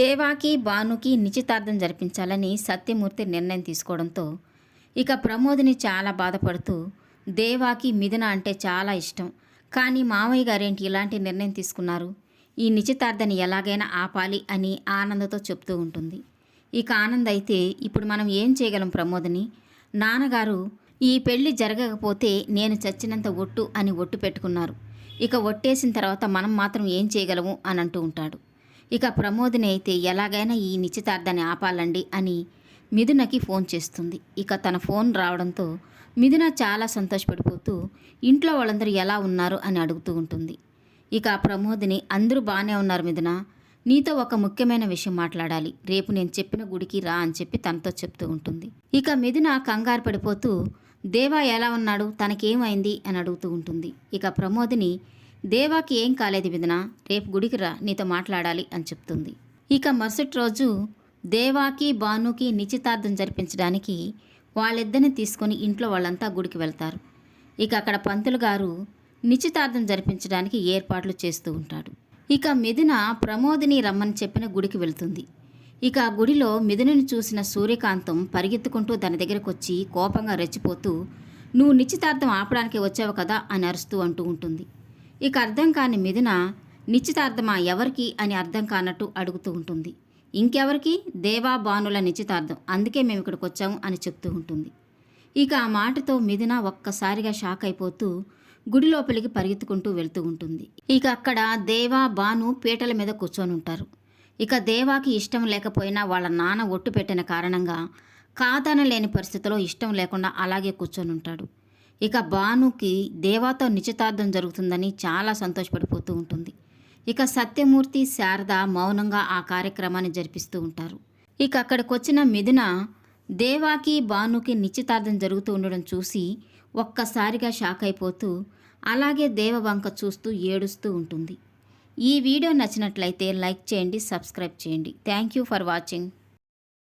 దేవాకి భానుకి నిశ్చితార్థం జరిపించాలని సత్యమూర్తి నిర్ణయం తీసుకోవడంతో ఇక ప్రమోదిని చాలా బాధపడుతూ దేవాకి మిథున అంటే చాలా ఇష్టం. కానీ మామయ్య గారేంటి ఇలాంటి నిర్ణయం తీసుకున్నారు? ఈ నిశ్చితార్థాన్ని ఎలాగైనా ఆపాలి అని ఆనందతో చెప్తూ ఉంటుంది. ఇక ఆనంద్ అయితే ఇప్పుడు మనం ఏం చేయగలం ప్రమోదిని? నాన్నగారు ఈ పెళ్ళి జరగకపోతే నేను చచ్చినంత ఒట్టు అని ఒట్టు పెట్టుకున్నారు. ఇక ఒట్టేసిన తర్వాత మనం మాత్రం ఏం చేయగలము అని అంటూ ఉంటాడు. ఇక ప్రమోదిని అయితే ఎలాగైనా ఈ నిశ్చితార్థాన్ని ఆపాలండి అని మిథునకి ఫోన్ చేస్తుంది. ఇక తన ఫోన్ రావడంతో మిథున చాలా సంతోషపడిపోతూ ఇంట్లో వాళ్ళందరూ ఎలా ఉన్నారు అని అడుగుతూ ఉంటుంది. ఇక ప్రమోదిని అందరూ బాగానే ఉన్నారు మిథున. నీతో ఒక ముఖ్యమైన విషయం మాట్లాడాలి. రేపు నేను చెప్పిన గుడికి రా అని చెప్పి తనతో చెప్తూ ఉంటుంది. ఇక మిథున కంగారు పడిపోతూ దేవా ఎలా ఉన్నాడు? తనకేమైంది? అని అడుగుతూ ఉంటుంది. ఇక ప్రమోదిని దేవాకి ఏం కాలేదు మిథున రేపు గుడికి రా నీతో మాట్లాడాలి అని చెప్తుంది. ఇక మరుసటి రోజు దేవాకి భానుకి నిశ్చితార్థం జరిపించడానికి వాళ్ళిద్దరిని తీసుకొని ఇంట్లో వాళ్ళంతా గుడికి వెళ్తారు. ఇక అక్కడ పంతులు గారు నిశ్చితార్థం జరిపించడానికి ఏర్పాట్లు చేస్తూ ఉంటాడు. ఇక మిథున ప్రమోదిని రమ్మని చెప్పిన గుడికి వెళ్తుంది. ఇక ఆ గుడిలో మిథునని చూసిన సూర్యకాంతం పరిగెత్తుకుంటూ దాని దగ్గరకు వచ్చి కోపంగా రెచ్చిపోతూ నువ్వు నిశ్చితార్థం ఆపడానికి వచ్చావు కదా అని అరుస్తూ అంటూ ఉంటుంది. ఇక అర్థం కాని మిథున నిశ్చితార్థమా ఎవరికి అని అర్థం కానట్టు అడుగుతూ ఉంటుంది. ఇంకెవరికి? దేవా బాణుల నిశ్చితార్థం. అందుకే మేము ఇక్కడికి వచ్చాము అని చెప్తూ ఉంటుంది. ఇక ఆ మాటతో మిథున ఒక్కసారిగా షాక్ అయిపోతూ గుడి లోపలికి పరిగెత్తుకుంటూ వెళ్తూ ఉంటుంది. ఇక అక్కడ దేవా బాను పీటల మీద కూర్చొని ఉంటారు. ఇక దేవాకి ఇష్టం లేకపోయినా వాళ్ళ నాన్న ఒట్టు పెట్టిన కారణంగా కాదనలేని పరిస్థితిలో ఇష్టం లేకుండా అలాగే కూర్చొని ఉంటాడు. ఇక భానుకి దేవాతో నిశ్చితార్థం జరుగుతుందని చాలా సంతోషపడిపోతూ ఉంటుంది. ఇక సత్యమూర్తి శారద మౌనంగా ఆ కార్యక్రమాన్ని జరిపిస్తూ ఉంటారు. ఇక అక్కడికి వచ్చిన మిథున దేవాకి భానుకి నిశ్చితార్థం జరుగుతూ ఉండడం చూసి ఒక్కసారిగా షాక్ అయిపోతూ అలాగే దేవవంక చూస్తూ ఏడుస్తూ ఉంటుంది. ఈ వీడియో నచ్చినట్లయితే లైక్ చేయండి సబ్స్క్రైబ్ చేయండి. Thank you for watching.